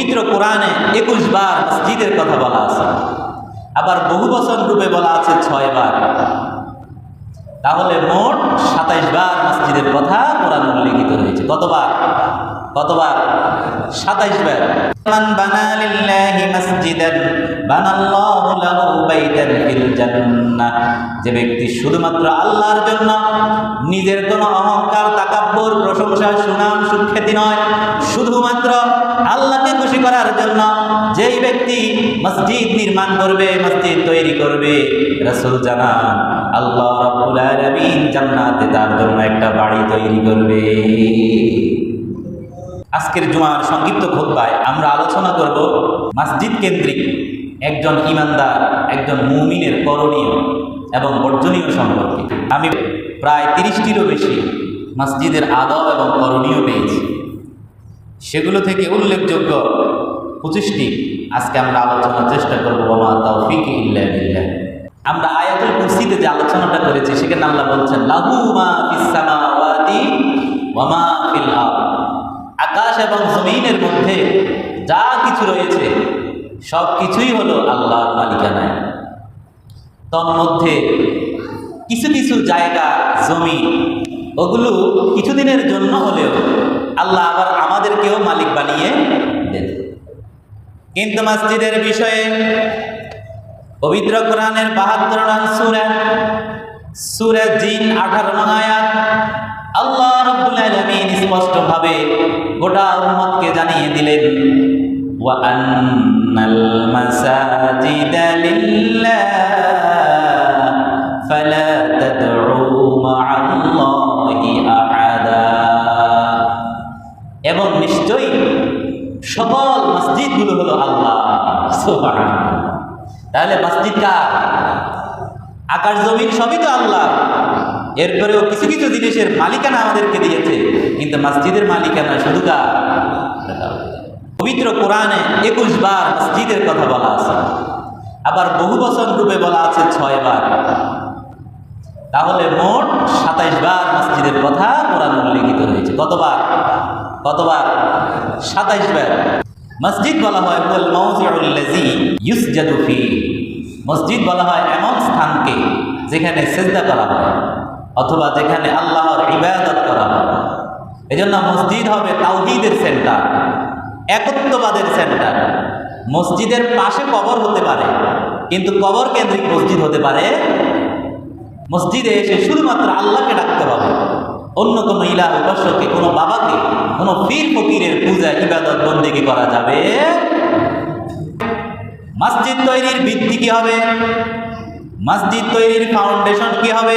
পবিত্র কোরআনে একুশ বার মসজিদের কথা বলা আছে। আবার বহু বছর রূপে বলা আছে ছয় বার। তাহলে মোট সাতাইশ বার মসজিদের কথা কোরআন উল্লেখিত হয়েছে। কতবার? কতবার সাতাইশ বার। মান বানা লিল্লাহি বানাল্লাহু লাহু বাইতান ফিল জান্নাহ। যে ব্যক্তি শুধুমাত্র আল্লাহর জন্য, নিজের কোনো অহংকার, তাকাব্বুর, প্রশংসা, সুনাম, সুখ্যাতি নয়, শুধুমাত্র আল্লাহকে খুশি করার জন্য যেই ব্যক্তি মসজিদ নির্মাণ করবে, মসজিদ তৈরি করবে, রাসূল জানান, আল্লাহ রাব্বুল আলামিন জান্নাতে তার জন্য একটা বাড়ি তৈরি করবে। আজকের জুমার সংক্ষিপ্ত খোদ্বায় আমরা আলোচনা করব মসজিদ কেন্দ্রিক একজন ইমানদার, একজন মুমিনের করণীয় এবং বর্জনীয় সম্পর্কে। আমি প্রায় তিরিশটিরও বেশি মসজিদের আদব এবং করণীয় পেয়েছি। সেগুলো থেকে উল্লেখযোগ্য পঁচিশটি আজকে আমরা আলোচনার চেষ্টা করব ওমা তৌফিক ইল্লা আমরা আয়াতুল কুরসিতে যে আলোচনাটা করেছি সেখানে আল্লাহ বলছেন, লাহু মা ফিস সামাওয়াতি আকাশ এবং জমিনের মধ্যে যা কিছু রয়েছে, সব কিছুই হলো আল্লাহর মালিকানায়। তন্মধ্যে কিছু কিছু জায়গা, জমি, ওগুলো কিছুদিনের জন্য হলেও আল্লাহ আবার আমাদেরকেও মালিক বানিয়ে দেন। কিন্তু মসজিদের বিষয়ে পবিত্র কোরআনের বাহাত্তর নং সুরা সুরা জিন আঠারো আয়াত আল্লাহ রাব্বুল আলামিন স্পষ্টভাবে গোটা উম্মতকে জানিয়ে দিলেন, ওয়া আন্নাল মাসাজিদা লিল্লাহ, ফালা তাদউ মা'আল্লাহি আহাদা। এবং নিশ্চয়ই সকল মসজিদগুলো হলো আল্লাহ, সুবহানাল্লাহ। তাহলে মসজিদ কার? আকাশ জমিন সবই তো আল্লাহ। এরপরেও কিছু কিছু জিনিসের মালিকানা আমাদেরকে দিয়েছে, কিন্তু মসজিদের মালিকানা শুধু পবিত্র কোরআনে একুশ বার মসজিদের কথা বলা আছে। আবার বহু বছর রূপে বলা আছে ছয় বার। তাহলে মোট সাতাইশ বার মসজিদের কথা কোরআন উল্লেখিত হয়েছে কতবার? কতবার? সাতাইশ বার। মসজিদ বলা হয় মসজিদ বলা হয় এমন স্থানকে যেখানে সেজদা করা হয়। অথবা যেখানে আল্লাহর ইবাদত করা হয়। এজন্য মসজিদ হবে তাওহীদের সেন্টার, একত্ববাদের সেন্টার। মসজিদের পাশে কবর হতে পারে, কিন্তু কবর কেন্দ্রিক মসজিদ হতে পারে। মসজিদে এসে শুধুমাত্র আল্লাহকে ডাকতে হবে। অন্য কোনো ইলা উপাস্যকে, কোনো বাবাকে, কোনো ফির ফকিরের পূজা ইবাদত বন্দিকে করা যাবে। মসজিদ তৈরির ভিত্তি কি হবে? মসজিদ তৈরির ফাউন্ডেশন কি হবে?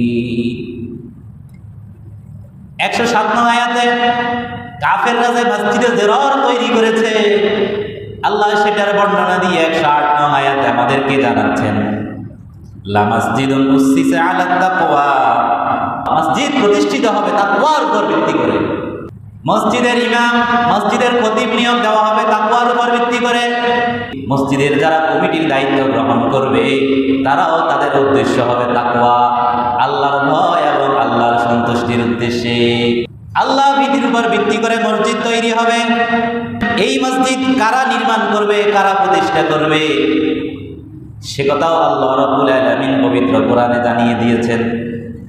একশো সাত নং আয়াতে কাফের রাজা মসজিদে জেরর তৈরি করেছে। আল্লাহ সেটার বর্ণনা দিয়ে একশো আট নং আয়াতে আমাদেরকে জানাচ্ছেন মসজিদ প্রতিষ্ঠিত হবে তাকওয়ার উপর ভিত্তি করে। মসজিদের ইমাম, মসজিদের খতিব নিয়োগ দেওয়া হবে তাকওয়ার উপর ভিত্তি করে। মসজিদের যারা কমিটির দায়িত্ব গ্রহণ করবে, তারাও তাদের উদ্দেশ্য হবে তাকওয়া। আল্লাহর ভয় আল্লাহর সন্তুষ্টির উদ্দেশ্যে। আল্লাহ ভীতির উপর ভিত্তি করে মসজিদ তৈরি হবে। এই মসজিদ কারা নির্মাণ করবে, কারা প্রতিষ্ঠা করবে? সে কথাও আল্লাহ রবুল আলমিন পবিত্র কোরআনে জানিয়ে দিয়েছেন।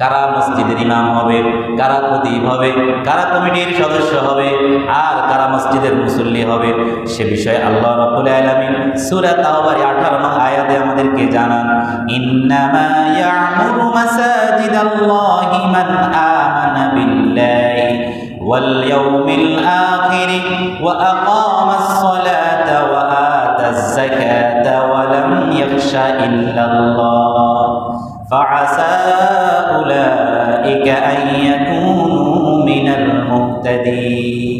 কারা মসজিদের ইমাম হবে, কারা খতিব হবে, কারা কমিটির সদস্য হবে, আর কারা মসজিদের মুসল্লি হবে, সে বিষয়ে আল্লাহ রব্বুল আলামিন সূরা তাওবার 18 নং আয়াতে আমাদেরকে জানান, ইন্নামা ইয়ামুরু মাসাজিদাল্লাহি মান আমানা বিল্লাহি ওয়াল ইয়াউমিল আখির ওয়া আকামাস সালাতা ওয়া আতাজ যাকাতা ওয়া লাম ইল্লাল্লাহ। فعسى أولئك أن يكونوا من المهتدين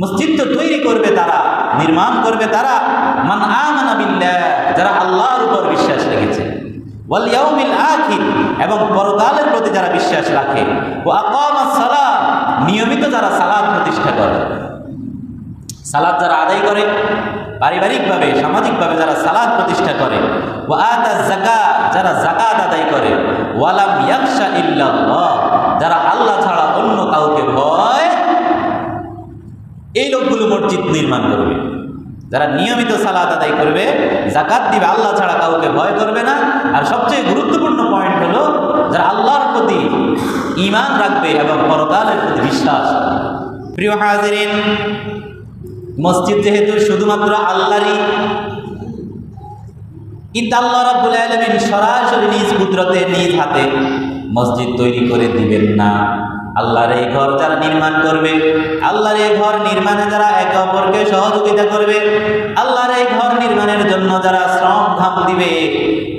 মসজিদ তো তৈরি করবে তারা নির্মাণ করবে তারা মান আমানা বিল্লাহ যারা আল্লাহর উপর বিশ্বাস রেখেছে ওয়াল ইয়াউমিল আখির এবং পরকালের প্রতি যারা বিশ্বাস রাখে ও আকামাস সালাত নিয়মিত যারা সালাত প্রতিষ্ঠা করে সালাদ যারা আদায় করে, পারিবারিকভাবে, সামাজিকভাবে যারা সালাদ প্রতিষ্ঠা করে ও আতা জাকা যারা জাকাত আদায় করে, ওয়ালাম ইয়াকশা ইল্লাল্লাহ, যারা আল্লাহ ছাড়া অন্য কাউকে ভয়, এই লোকগুলো মসজিদ নির্মাণ করবে। যারা নিয়মিত সালাদ আদায় করবে জাকাত দিবে, আল্লাহ ছাড়া কাউকে ভয় করবে না। আর সবচেয়ে গুরুত্বপূর্ণ পয়েন্ট হলো, যারা আল্লাহর প্রতি ঈমান রাখবে এবং পরকালের প্রতি বিশ্বাস প্রিয় হাজিরিন মসজিদ যেহেতু শুধুমাত্র আল্লাহরই, কিন্তু আল্লাহ রাব্বুল আলামিন সরাসরি নিজ কুদরতে, নিজ হাতে মসজিদ তৈরি করে দিবেন না। আল্লাহর এই ঘর যারা নির্মাণ করবে, আল্লাহর এই ঘর নির্মাণে যারা একে অপরকে সহযোগিতা করবে, আল্লাহর এই ঘর নির্মাণের জন্য যারা শ্রম ধাম দিবে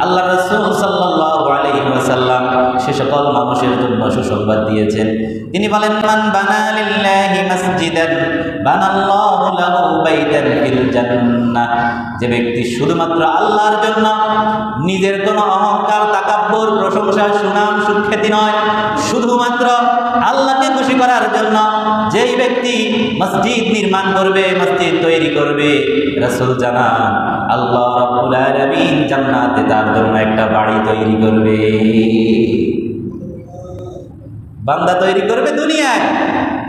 আল্লাহ রসুল সাল্লাল্লাহু আলাইহি ওয়াসাল্লাম সে সকল মানুষের জন্য সুসংবাদ দিয়েছেন। তিনি বলেন, মান বানা লিল্লাহি মাসজিদান বানাল্লাহু লাহু বাইতান ফিল জান্নাহ। যে ব্যক্তি শুধুমাত্র আল্লাহর জন্য, নিজের কোনো অহংকার, তাকাব্বর, প্রশংসা, সুনাম, সুখ্যাতি নয়, শুধুমাত্র আল্লাহকে খুশি করার জন্য যেই ব্যক্তি মসজিদ নির্মাণ করবে, মসজিদ তৈরি করবে, রাসূল জানান, আল্লাহ রাব্বুল আলামিন জান্নাতে তার জন্য একটা বাড়ি তৈরি করবে। বান্দা তৈরি করবে দুনিয়ায়,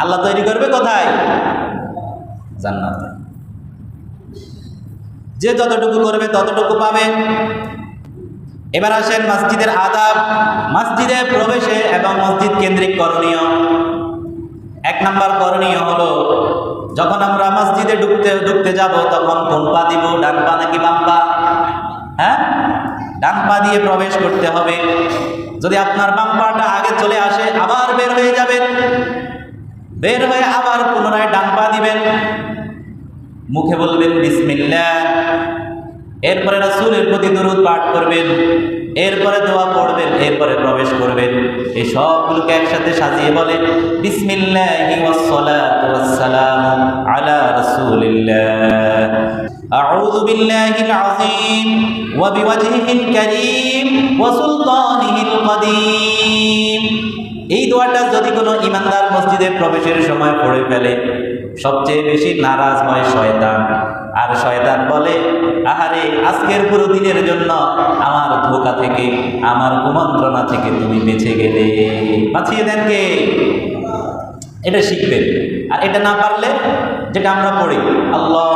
আল্লাহ তৈরি করবে কোথায়? জান্নাতে। যে যতটুকু করবে ততটুকু পাবে। এবার আসেন মসজিদের আদাব। মসজিদে প্রবেশে এবং মসজিদ কেন্দ্রিক করণীয়। এক নাম্বার করণীয় হলো, যখন আমরা মসজিদে ঢুকতে ঢুকতে যাব, তখন কোন পা দিব, ডান পা নাকি বাম পা? হ্যাঁ? ডান পা দিয়ে প্রবেশ করতে হবে। যদি আপনার বাম পাটা আগে চলে আসে, আবার বের হয়ে যাবেন। বের হয়ে আবার পুনরায় ডান পা দিবেন। মুখে বলবেন বিসমিল্লা এরপরে রাসুলের প্রতি দরুদ পাঠ করবেন। এরপরে দোয়া পড়বেন এরপরে প্রবেশ করবেন। এই সবগুলোকে একসাথে সাজিয়ে বলে বিসমিল্লাহি ওয়াসসালাতু ওয়াসসালামু আলা রাসূলিল্লাহ। আউযু বিল্লাহিল এই দোয়াটা যদি কোনো ইমানদার মসজিদে প্রবেশের সময় পড়ে ফেলে, সবচেয়ে বেশি নারাজ হয় শয়তান। আর শয়তান বলে, আহারে, আজকের পুরো দিনের জন্য আমার ধোকা থেকে, আমার কুমন্ত্রণা থেকে তুমি বেঁচে গেলে। বাঁচিয়ে দেন কে? এটা শিখবেন। আর এটা না পারলে, যেটা আমরা পড়ি আল্লাহ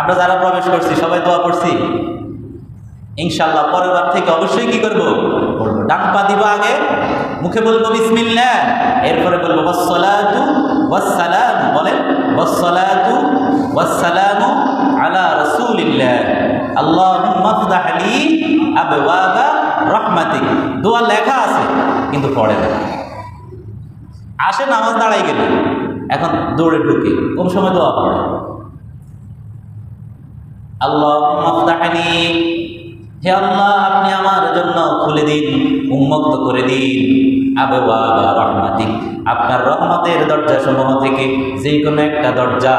আমরা যারা প্রবেশ করছি, সবাই দোয়া করছি ইনশাল্লাহ পরের বার থেকে অবশ্যই কি করব? ডান পা দিব আগে, মুখে বলব বিসমিল্লাহ, এরপরে বলব, ওয়াসসালাতু ওয়াসসালাম বলেন, ওয়াসসালাতু ওয়াসসালামু আলা রাসূলিল্লাহ। আল্লাহুম্মা ফতাহ লি আবওয়াবা রাহমাতিক। দোয়া লেখা আছে, কিন্তু পড়ে না। আসে নামাজ দাঁড়াই গেল, এখন দৌড়ে ঢুকে, কোন সময় দোয়া পড়ে? আল্লাহ হে আল্লাহ, আপনি আমার জন্য খুলে দিন। উন্মুক্ত করে দিন। আবে বাবা রহমাতিক। আপনার রহমতের দরজা সমূহ থেকে যে কোনো একটা দরজা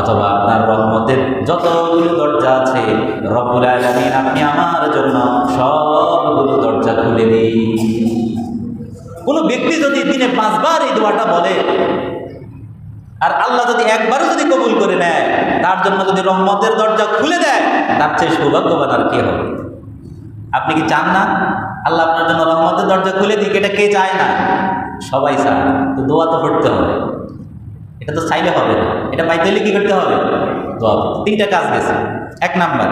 অথবা আপনার রহমতের যতগুলো দরজা আছে, রব্বুল আলামিন আপনি আমার জন্য সবগুলো দরজা খুলে দিন। কোনো ব্যক্তি যদি দিনে পাঁচবার এই দোয়াটা বলে, আর আল্লাহ যদি একবারও যদি কবুল করে নেয়, তার জন্য যদি রহমতের দরজা খুলে দেয়, তার চেয়ে সৌভাগ্যবান আর কি হবে? আপনি কি চান না? আল্লাহ আপনার জন্য রহমতের দরজা খুলে দিক, এটা কে চায় না? সবাই চায়। তো দোয়া তো পড়তে হবে। এটা তো চাইলে হবে না। এটা পাইতে হলে কি করতে হবে? দোয়া। তিনটা কাজ গেছে। এক নাম্বার,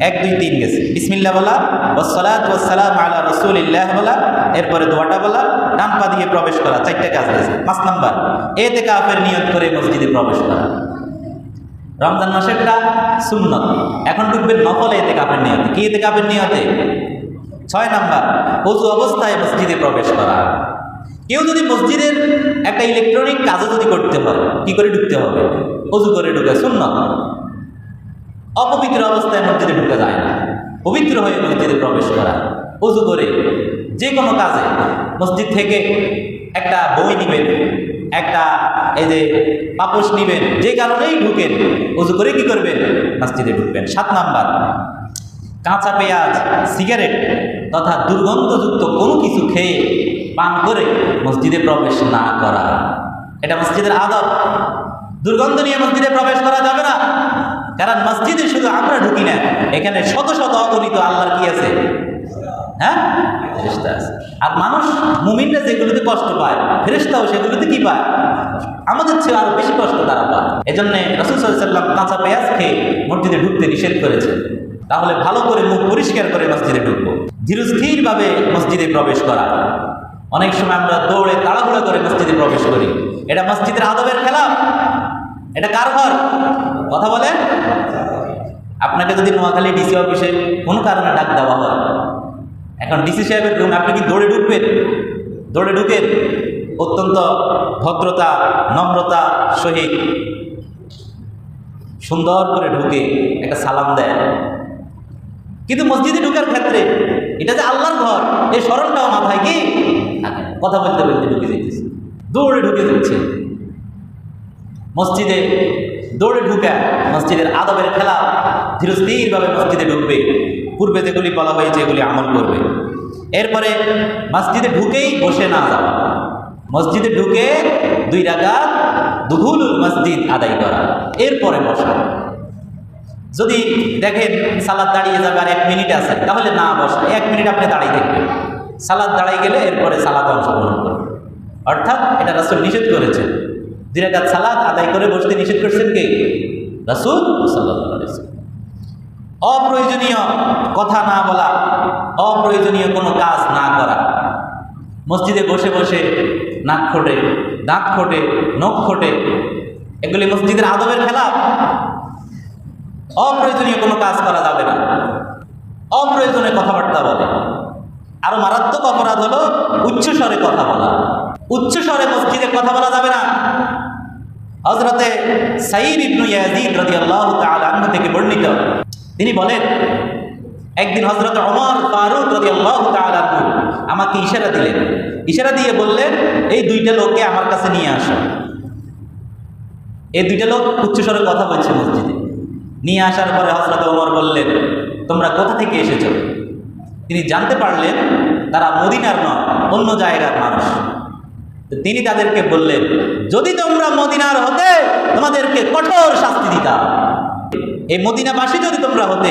এক, দুই, তিন গেছে। বিসমিল্লা বলা ওসালাত ওসালাম আলা রসুলিল্লাহ বলা, এরপরে দোয়াটা বলা, ডান পা দিয়ে প্রবেশ করা, চারটা কাজ গেছে। পাঁচ নাম্বার, এতে কাফের নিয়ত করে মসজিদে প্রবেশ করা। রমজান মাসেরটা সুন্নত। এখন ঢুকবেন নকলে এতে কাপের নিয়তে। কি এতে কাপের নিয়তে? ছয় নাম্বার, অজু অবস্থায় মসজিদে প্রবেশ করা। কেউ যদি মসজিদের একটা ইলেকট্রনিক কাজও যদি করতে হয় কি করে ঢুকতে হবে? অজু করে ঢুকে, সুন্নত। অপবিত্র অবস্থায় মসজিদে ঢুকে যায় না। পবিত্র হয়ে মসজিদে প্রবেশ করা। অজু করে যে কোনো কাজে মসজিদ থেকে একটা বই নিবেন, একটা এই যে পাপোশ নিবেন, যে কারণেই ঢুকেন উজু করে কি করবেন? মসজিদে ঢুকবেন। সাত নাম্বার কাঁচা পেঁয়াজ, সিগারেট তথা দুর্গন্ধযুক্ত কোনো কিছু খেয়ে পান করে মসজিদে প্রবেশ না করা। এটা মসজিদের আদব। দুর্গন্ধ নিয়ে মসজিদে প্রবেশ করা যাবে না। কারণ মসজিদে শুধু আমরা ঢুকি না, এখানে শত শত অগণিত আল্লাহর কি আছে? হ্যাঁ? ফেরেশতা আছে। আর মানুষ মুমিনরা যেগুলোতে কষ্ট পায়, ফেরেশতাও সেগুলোতে কি পায়? আমাদের চেয়ে আরও বেশি কষ্ট তারা পায়। এজন্য রসুল সাল্লাম কাঁচা পেঁয়াজ খেয়ে মসজিদে ঢুকতে নিষেধ করেছে তাহলে ভালো করে মুখ পরিষ্কার করে মসজিদে ঢুকবো। ধীরস্থিরভাবে মসজিদে প্রবেশ করা। অনেক সময় আমরা দৌড়ে তাড়াহুড়ো করে মসজিদে প্রবেশ করি। এটা মসজিদের আদবের খেলা এটা কার ঘর? কথা বলেন। আপনাকে যদি নোয়াখালী ডিসি অফিসে কোনো কারণে ডাক দেওয়া হয় এখন ডিসি সাহেবের রুম, আপনি কি দৌড়ে ঢুকবেন? দৌড়ে ঢুকেন অত্যন্ত ভদ্রতা, নম্রতা সহিত সুন্দর করে ঢুকে একটা সালাম দেয় কিন্তু মসজিদে ঢুকার ক্ষেত্রে এটা যে আল্লাহর ঘর এই স্মরণটাও মাথায় কি? কথা বলতে বলতে ঢুকে যেতেছে দৌড়ে ঢুকে যাচ্ছে। মসজিদে দৌড়ে ঢুকা, মসজিদের আদবের খেলা ধীরস্থিরভাবে মসজিদে ঢুকবে। পূর্বে যেগুলি বলা হয়েছে এগুলি আমল করবে। এরপরে মসজিদে ঢুকেই বসে না যাওয়া মসজিদে ঢুকে দুই রাকাত দুহুলুল মসজিদ আদায় করা। এরপরে বসা। যদি দেখেন সালাদ দাঁড়িয়ে যাবে আর এক মিনিট আছে, তাহলে না বসা। এক মিনিট আপনি দাঁড়িয়ে থাকবেন। সালাদ দাঁড়িয়ে গেলে এরপরে সালাদ অংশগ্রহণ করবেন অর্থাৎ এটা রাসুল নিষেধ করেছে। দুই রাগাত সালাদ আদায় করে বসতে নিষেধ করছেন কে? রাসুল সাল্লাহ অপ্রয়োজনীয় কথা না বলা, অপ্রয়োজনীয় কোনো কাজ না করা। মসজিদে বসে বসে নাক খোটে, দাঁত খোটে, নখ খোটে, এগুলি মসজিদের আদবের খেলা অপ্রয়োজনীয় কোনো কাজ করা যাবে না। অপ্রয়োজনীয় কথাবার্তা বলে। আরও মারাত্মক অপরাধ হলো উচ্চ স্বরে কথা বলা। উচ্চ স্বরে মসজিদে কথা বলা যাবে না। হজরতে সাইদ ইবনু ইয়াজিদ রাদিয়াল্লাহু তাআলা থেকে বর্ণিত তিনি বলেন, একদিন হজরত অমর ফারুক আনহু আমাকে ইশারা দিলেন। ইশারা দিয়ে বললেন, এই দুইটা লোককে আমার কাছে নিয়ে আসো। এই দুইটা লোক উচ্চস্বরে কথা বলছে মসজিদে। নিয়ে আসার পরে হজরত ওমর বললেন, তোমরা কোথা থেকে এসেছ? তিনি জানতে পারলেন, তারা মদিনার নয়, অন্য জায়গার মানুষ। তিনি তাদেরকে বললেন, যদি তোমরা মদিনার হতে, তোমাদেরকে কঠোর শাস্তি দিতাম। এই মদিনাবাসী যদি তোমরা হতে,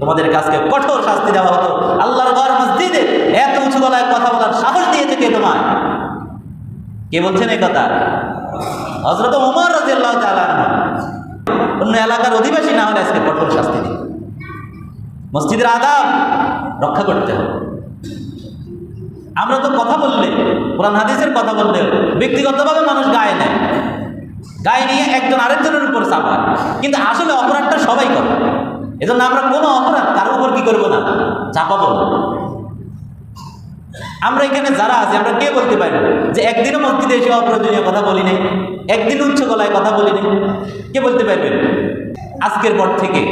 তোমাদের কাছকে কঠোর শাস্তি দেওয়া হতো। আল্লাহর ঘর মসজিদে এত উঁচু গলায় কথা বলার সাহস দিয়েছে কে তোমার? কে বলছেন এই কথা? হজরত উমর রাজিয়াল্লাহ তাআলা অন্য এলাকার অধিবাসী না হলে আজকে কঠোর শাস্তি দিত মসজিদের আদাব রক্ষা করতে হবে। আমরা তো কথা বললে, কোরআন হাদিসের কথা বললে ব্যক্তিগতভাবে মানুষ গায়ে নেয় গায়ে নিয়ে একজন আরেকজনের উপর চাপায় কিন্তু আসলে অপরাধটা সবাই করে। এজন্য আমরা কোনো অপরাধ কারোর উপর কি করব না? চাপাবো না। আমরা এখানে যারা আছি, আমরা কে বলতে পারি যে একদিনও মসজিদে এসে অপ্রয়োজনীয় কথা বলি নাই? একদিন উচ্চ গলায় কথা বলি নাই? কে বলতে পারবেন আজকের পর থেকে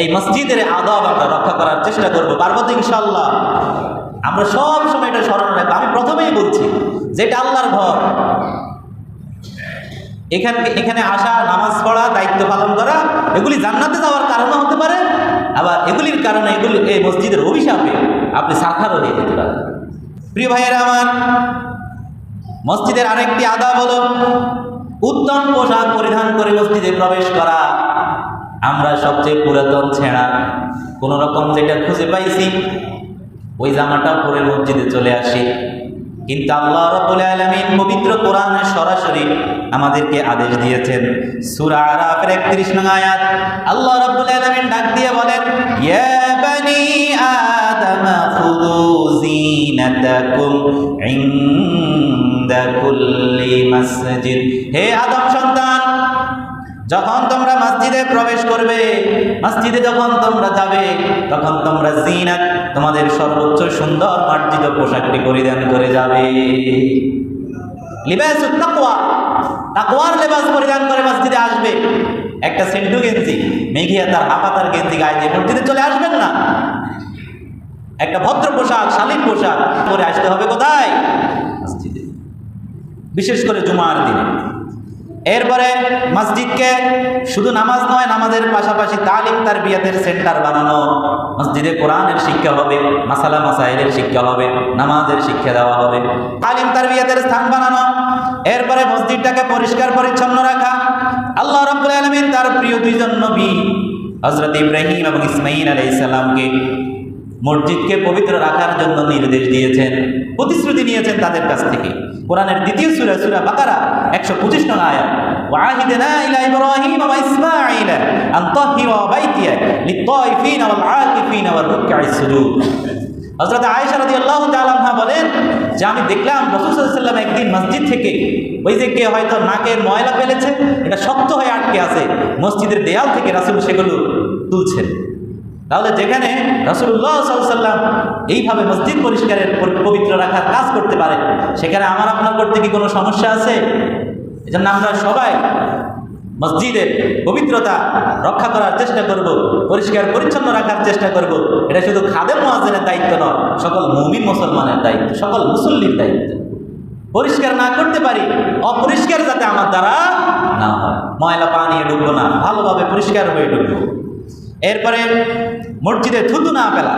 এই মসজিদের আদব আমরা রক্ষা করার চেষ্টা করব পার্বত ইনশাল্লাহ আমরা সব সময় এটা স্মরণ রাখব। আমি প্রথমেই বলছি, যেটা আল্লাহর ঘর এখানে এখানে আসা, নামাজ পড়া, দায়িত্ব পালন করা, এগুলি জান্নাতে যাওয়ার কারণও হতে পারে। আবার এগুলির কারণে এগুলি এই মসজিদের অভিশাপে আপনি সাখারও হয়ে যেতে পারেন। প্রিয় ভাইয়েরা আমার, মসজিদের আরেকটি আদাব হলো উত্তম পোশাক পরিধান করে মসজিদে প্রবেশ করা। আমরা সবচেয়ে পুরাতন ছেঁড়া কোন রকম যেটা খুঁজে পাইছি, ওই জামাটা পরে মসজিদে চলে আসি। কিন্তু আল্লাহ রবুল আলমিন পবিত্র কোরআনে সরাসরি আমাদেরকে আদেশ দিয়েছেন। সূরা 31 নং আয়াত। আল্লাহ রবুল আলমিন ডাক দিয়ে বলেন কুল্লি মসজিদ। হে আদম সন্তান যখন তোমরা মসজিদে প্রবেশ করবে, মসজিদে যখন তোমরা যাবে, তখন তোমরা জিনাত, তোমাদের সর্বোচ্চ সুন্দর মার্জিত পোশাকটি পরিধান করে যাবে। পরিধান করে মসজিদে আসবে। একটা সেন্টু গেঞ্জি, মেঘিয়া তার গায়ে দিয়ে চলে আসবেন না। একটা ভদ্র পোশাক পোশাক আসতে হবে কোথায়? মসজিদে। বিশেষ করে জুমার দিনে। এরপরে মসজিদকে শুধু নামাজ নয়, নামাজের পাশাপাশি তালিম তার বিয়াদের সেন্টার বানানো। মসজিদে কোরআনের শিক্ষা হবে, মাসালা মাসাইলের শিক্ষা হবে, নামাজের শিক্ষা দেওয়া হবে, তালিম তার বিয়াদের স্থান বানানো। এরপরে মসজিদটাকে পরিষ্কার পরিচ্ছন্ন রাখা। আল্লাহ রাব্বুল আলামিন তার প্রিয় দুইজন নবী, হযরত ইব্রাহিম এবং ইসমাঈল আলাইহিস সালামকে মসজিদকে পবিত্র রাখার জন্য নির্দেশ দিয়েছেন, প্রতিশ্রুতি নিয়েছেন তাদের কাছ থেকে। কোরআনের দ্বিতীয় সূরা সূরা বাকারা 125 নং আয়াত। ওয়া ইসমাঈল আন তাহহিরা বাইতিয়া লিত-তাইফিন ওয়াল আকিফিন ওয়ার রুকআইস সুজুদ। হযরত আয়েশা রাদিয়াল্লাহু তাআলা আনহা বলেন যে, আমি দেখলাম রাসূল সাল্লাল্লাহু আলাইহি ওয়াসাল্লাম একদিন মসজিদ থেকে ওই যে কে হয়তো নাকের ময়লা ফেলেছে, এটা শক্ত হয়ে আটকে আছে, মসজিদের দেয়াল থেকে রাসূল সেগুলো তুলছেন। তাহলে যেখানে রাসুল্লাহ সাল্লাম এইভাবে মসজিদ পরিষ্কারের পবিত্র রাখার কাজ করতে পারে, সেখানে আমার আপনার করতে কি কোনো সমস্যা আছে? এজন্য আমরা সবাই মসজিদের পবিত্রতা রক্ষা করার চেষ্টা করব, পরিষ্কার পরিচ্ছন্ন রাখার চেষ্টা করব। এটা শুধু খাদেম মহাজনের দায়িত্ব নয়, সকল মুমিন মুসলমানের দায়িত্ব, সকল মুসল্লির দায়িত্ব। পরিষ্কার না করতে পারি, অপরিষ্কার যাতে আমার দ্বারা না হয়। ময়লা পানি ঢুকবো না, ভালোভাবে পরিষ্কার হয়ে ঢুকবো এরপরে মসজিদে থুতু না ফেলা।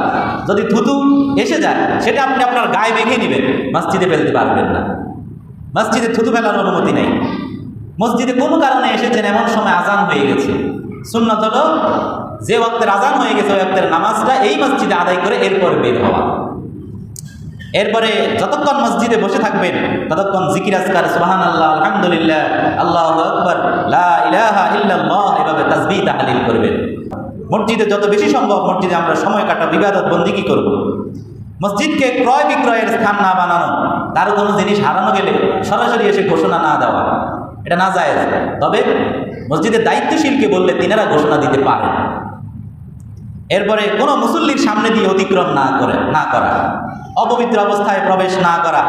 যদি থুতু এসে যায়, সেটা আপনি আপনার গায়ে মেখে নেবেন, মসজিদে ফেলতে পারবেন না। মসজিদে থুতু ফেলার অনুমতি নেই। মসজিদে কোনো কারণে এসেছেন, এমন সময় আজান হয়ে গেছে। সুন্নত হলো, যে ওয়াক্তের আজান হয়ে গেছে, ওই ওয়াক্তের নামাজটা এই মসজিদে আদায় করে এরপর বের হওয়া। এরপরে যতক্ষণ মসজিদে বসে থাকবেন, ততক্ষণ জিকির, আজকার সুবহান আল্লাহ আলহামদুলিল্লাহ, আল্লাহ আকবর, লা ইলাহা ইল্লাল্লাহ, এভাবে তাসবিহ তাহলিল করবেন। মসজিদে যত বেশি সম্ভব মসজিদে আমরা সময় কাটা বিবাদত বন্দিকি করব? মসজিদকে ক্রয় বিক্রয়ের স্থান না বানানো তার কোনো জিনিস হারানো গেলে সরাসরি এসে ঘোষণা না দেওয়া, এটা না যায় তবে মসজিদের দায়িত্বশীলকে বললে তিনারা ঘোষণা দিতে পারেন এরপরে কোনো মুসল্লির সামনে দিয়ে অতিক্রম না করে, না করা, অপবিত্র অবস্থায় প্রবেশ না করা,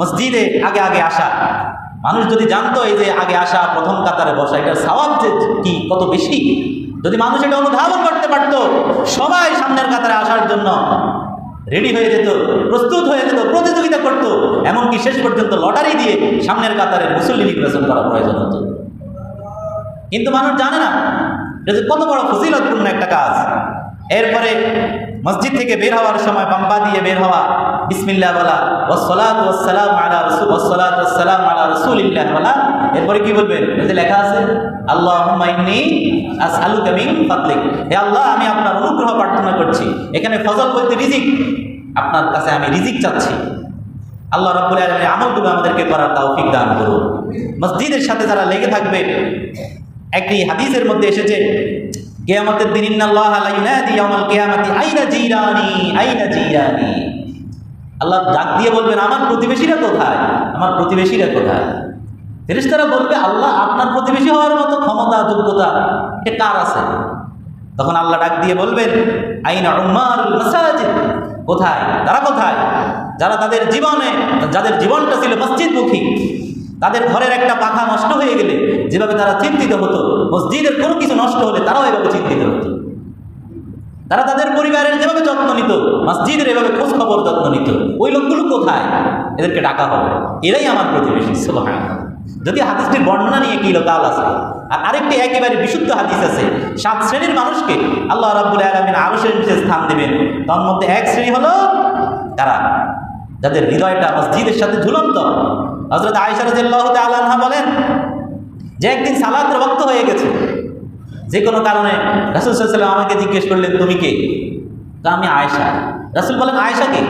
মসজিদে আগে আগে আসা। মানুষ যদি জানতো এই যে আগে আসা, প্রথম কাতারে বসা, এটার স্বভাব যে কি, কত বেশি? যদি মানুষ এটা অনুধাবন করতে পারত, সবাই সামনের কাতারে আসার জন্য রেডি হয়ে যেত, প্রস্তুত হয়ে যেত, প্রতিযোগিতা করত, এমনকি শেষ পর্যন্ত লটারি দিয়ে সামনের কাতারে মুসল্লি নির্বাচন করা প্রয়োজন হতো। কিন্তু মানুষ জানে না এটা যে কত বড় ফজিলতপূর্ণ একটা কাজ। এরপরে মসজিদ থেকে বের হওয়ার সময় পাম্পা দিয়ে বের হওয়া, বিসমিল্লাহ বলা ওসলাত ওসালাম আলা রসুল ওসলাত ওসালাম আলা রসুলিল্লাহ বলা। এরপরে কি বলবেন? যে লেখা আছে আল্লাহ আসআলু কামিন ফাদলিক। হে আল্লাহ, আমি আপনার অনুগ্রহ প্রার্থনা করছি। এখানে ফজল বলতে রিজিক। আপনার কাছে আমি রিজিক চাচ্ছি। আল্লাহ রাব্বুল আলামিন আমলগুলো আমাদেরকে করার তৌফিক দান করুন। মসজিদের সাথে যারা লেগে থাকবে, একটি হাদিসের মধ্যে এসেছে কিয়ামতের দিন ইন্নাল্লাহ লা ইউনাদি ইয়াউমাল কিয়ামাতি, আইনা জিরানি আইনা জিরানি। আল্লাহ ডাক দিয়ে বলবেন, আমার প্রতিবেশীরা কোথায়? আমার প্রতিবেশীরা কোথায়? ফেরেশতারা বলবে, আল্লাহ আপনার প্রতিবেশী হওয়ার মতো ক্ষমতা, যোগ্যতা এ কার আছে? তখন আল্লাহ ডাক দিয়ে বলবেন, আইনা উম্মারুল মাসাজিদ, কোথায়? তারা কোথায়? যারা তাদের জীবনে, যাদের জীবনটা ছিল মসজিদমুখী তাদের ঘরের একটা পাখা নষ্ট হয়ে গেলে যেভাবে তারা চিন্তিত হতো, মসজিদের কোনো কিছু নষ্ট হলে তারাও এভাবে চিন্তিত হতো। তারা তাদের পরিবারের যেভাবে যত্ন নিত, মসজিদের এভাবে খোঁজ খবর যত্ন নিত, ওই লোকগুলো কোথায়? এদেরকে ডাকা হবে। এরাই আমার প্রতিবেশী সুবহান যদি হাদিসটির বর্ণনা নিয়ে কি লোকাল আছে, আর আরেকটি একেবারে বিশুদ্ধ হাদিস আছে, সাত শ্রেণির মানুষকে আল্লাহ রাব্বুল আলামিন আরও শ্রেণীতে স্থান দেবেন। তার মধ্যে এক শ্রেণি হলো তারা, যাদের হৃদয়টা মসজিদের সাথে ঝুলন্ত। হজরত তাআলা আনহা বলেন যে একদিন সালাতের রক্ত হয়ে গেছে, যে কোনো কারণে রাসুল সাল্লাম আমাকে জিজ্ঞেস করলেন, তুমি কে? তা আমি আয়েশা। রাসুল বলেন, আয়েশা কে?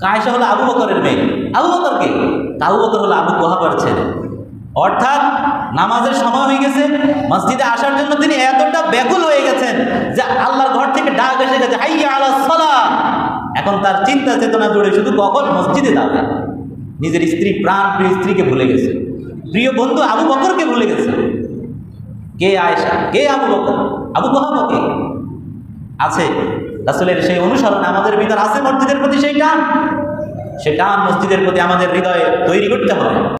তা আয়েশা হলো আবু বকরের মেয়ে। আবু বকর কে? আবু বকর হলো আবু কোহাবার ছেলে। অর্থাৎ নামাজের সময় হয়ে গেছে, মসজিদে আসার জন্য তিনি এতটা ব্যাকুল হয়ে গেছেন যে আল্লাহর ঘর থেকে ডাক এসে গেছে এখন তার চিন্তা চেতনা জুড়ে শুধু কখন? মসজিদে যাবে। নিজের স্ত্রী প্রাণ প্রিয় স্ত্রীকে ভুলে গেছে। প্রিয় বন্ধু আবু বকরকে ভুলে গেছে। কে আয়েশা? কে আবু বকর? আবু বহাবকে আছে। রাসুলের সেই অনুসরণ আমাদের ভিতর আছে মসজিদের প্রতি সেই টান। সেই টান মসজিদের প্রতি আমাদের হৃদয়ে তৈরি করতে হবে।